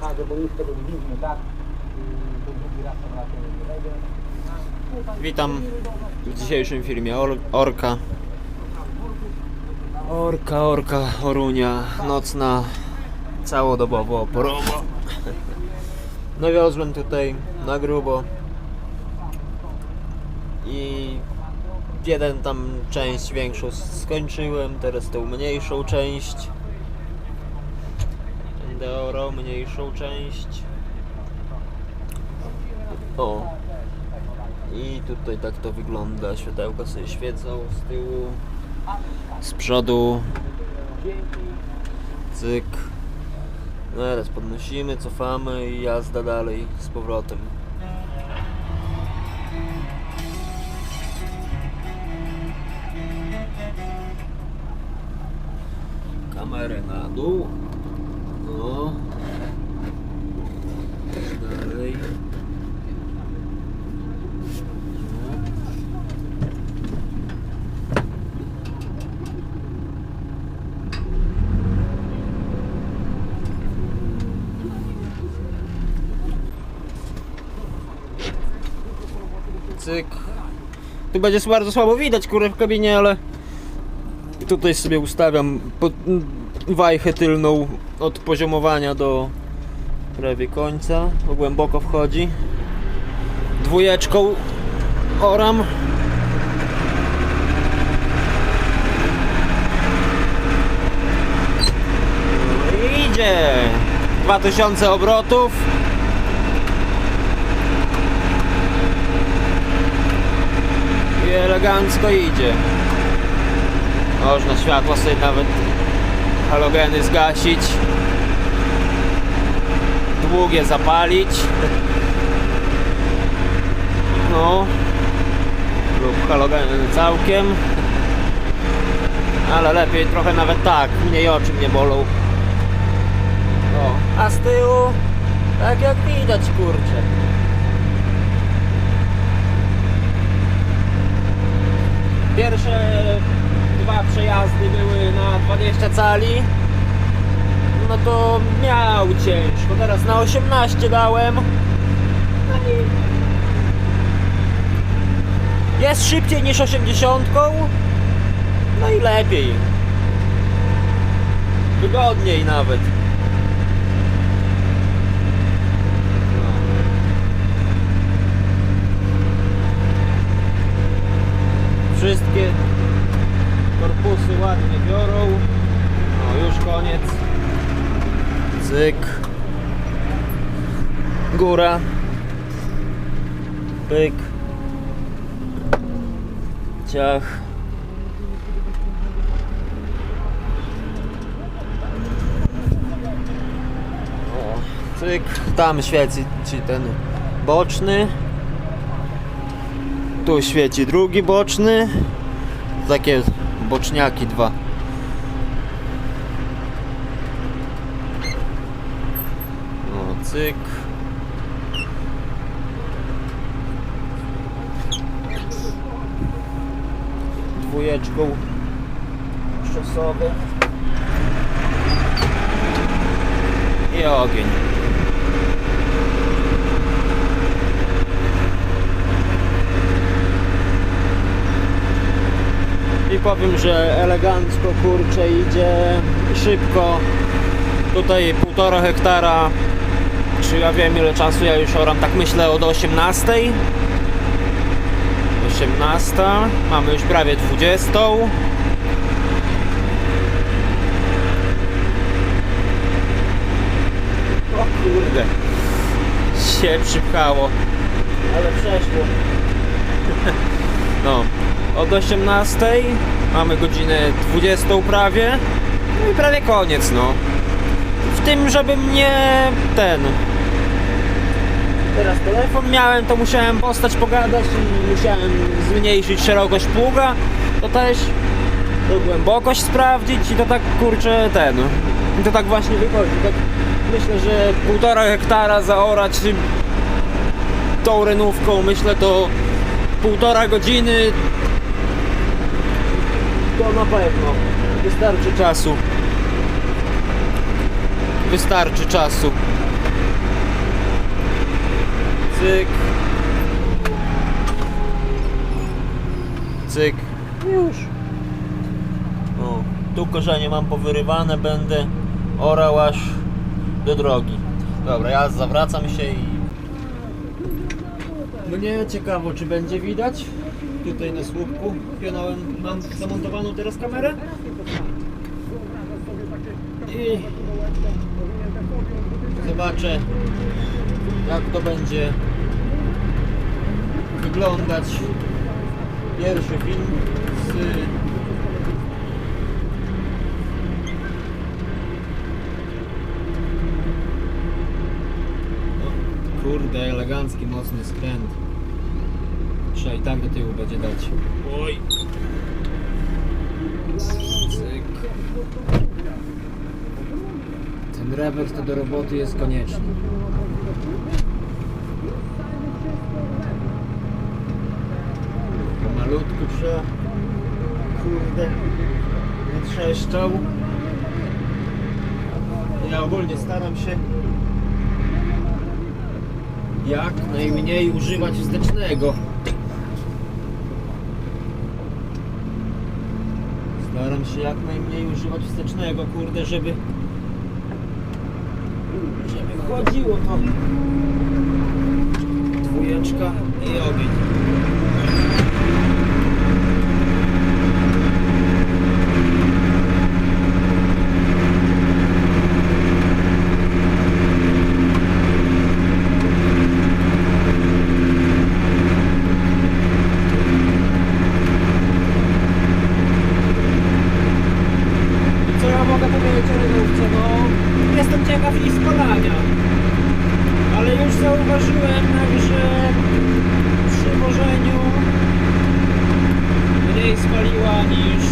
boiska, bo widzimy, tak? Yy, To drugi raz tam. Witam w dzisiejszym filmie Or Orka. Orka, Orka, Orunia, nocna, całodobowo, porowo. Nawiozłem tutaj na grubo i jeden tam część większą skończyłem, teraz tą mniejszą część. Endeoro, mniejszą część. O, i tutaj tak to wygląda. Światełka sobie świecą z tyłu, z przodu. Cyk. No Teraz podnosimy, cofamy i jazda dalej z powrotem. Kamerę na dół. No. Dalej. Cyk. Tu będzie bardzo słabo widać kurę w kabinie, ale tutaj sobie ustawiam pod, wajchę tylną od poziomowania do prawie końca. Bo głęboko wchodzi. Dwójeczką oram. I Idzie! 2000 obrotów. I elegancko idzie. Można światła sobie nawet halogeny zgasić. Długie zapalić. No. Lub halogeny całkiem. Ale lepiej trochę nawet tak. Mniej oczy mnie bolą. O. A z tyłu tak jak widać kurczę. Pierwsze dwa przejazdy były na 20 cali. No to miał ciężko. Teraz na 18 dałem. No i jest szybciej niż 80. No i lepiej. Wygodniej nawet. Wszystkie korpusy ładnie biorą. No już koniec. Cyk. Góra. Pyk. Ciach. O, cyk. Tam świeci ci ten boczny. Tu świeci drugi boczny. Takie boczniaki dwa. No, cyk. Dwójeczką szosowy. I ogień. Powiem, że elegancko kurczę idzie szybko. Tutaj półtora hektara. Czy ja wiem ile czasu ja już oram? Tak myślę od 18. 18. Mamy już prawie 20. O kurde. Się przypchało. Ale przeszło. No, od 18 mamy godzinę 20 prawie. No i prawie koniec, no. W tym, żebym nie ten. Teraz telefon miałem, to musiałem postać pogadać i musiałem zmniejszyć szerokość pługa. To też to głębokość sprawdzić i to tak kurczę ten. I to tak właśnie wychodzi. Tak myślę, że półtora hektara zaorać tą renówką, myślę to półtora godziny to na pewno wystarczy czasu wystarczy czasu Cyk. Cyk. Już. O, tu korzenie mam powyrywane, będę orał aż do drogi. Dobra, ja zawracam się i... Mnie ciekawo, czy będzie widać tutaj na słupku. Pionałem, mam zamontowaną teraz kamerę. I zobaczę jak to będzie wyglądać pierwszy film z kurde elegancki mocny skręt trzeba i tak do tyłu będzie dać. Oj. Cyk. Ten rewers to do roboty jest konieczny. Malutku trzeba. Kurde. Nie trzeszczał ja ogólnie staram się jak najmniej używać wstecznego staram się jak najmniej używać wstecznego kurde żeby żeby chodziło to. Dwójeczka i ogień Co ja mogę powiedzieć o rynówce? No, jestem ciekaw spalania. Ale już zauważyłem także przy wożeniu mniej spaliła niż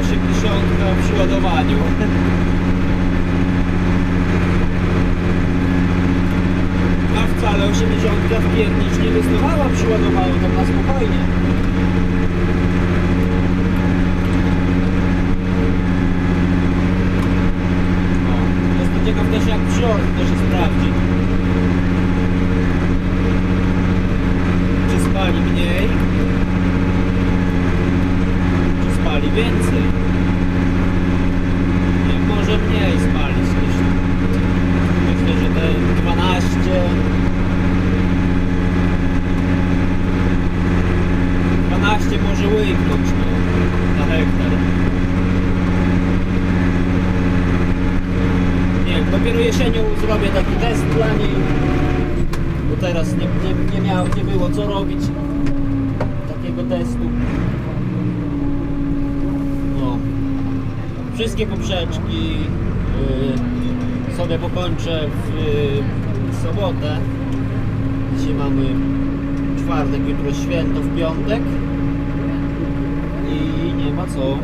80 przy ładowaniu. A wcale 80 w piernicz nie wystawała przy ładowaniu, to na spokojnie. O, Jestem ciekaw też jak przyrost to się sprawdzi. Czy spali mniej? Czy spali więcej? Może mniej spalić niż... Myślę, że te 12... Dwanaście może łyknąć no, na hektar. Nie dopiero jesienią zrobię taki test dla niej. Bo teraz nie, nie, nie, miał, nie było co robić takiego testu. No. Wszystkie poprzeczki yy, sobie pokończę w yy, sobotę. Dzisiaj mamy czwartek, jutro święto w piątek. I nie ma co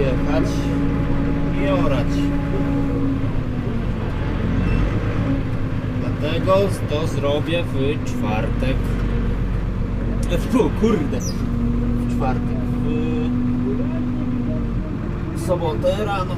jechać i orać. Dlatego to zrobię w czwartek. Fu, kurde. W czwartek. Sobotę rano.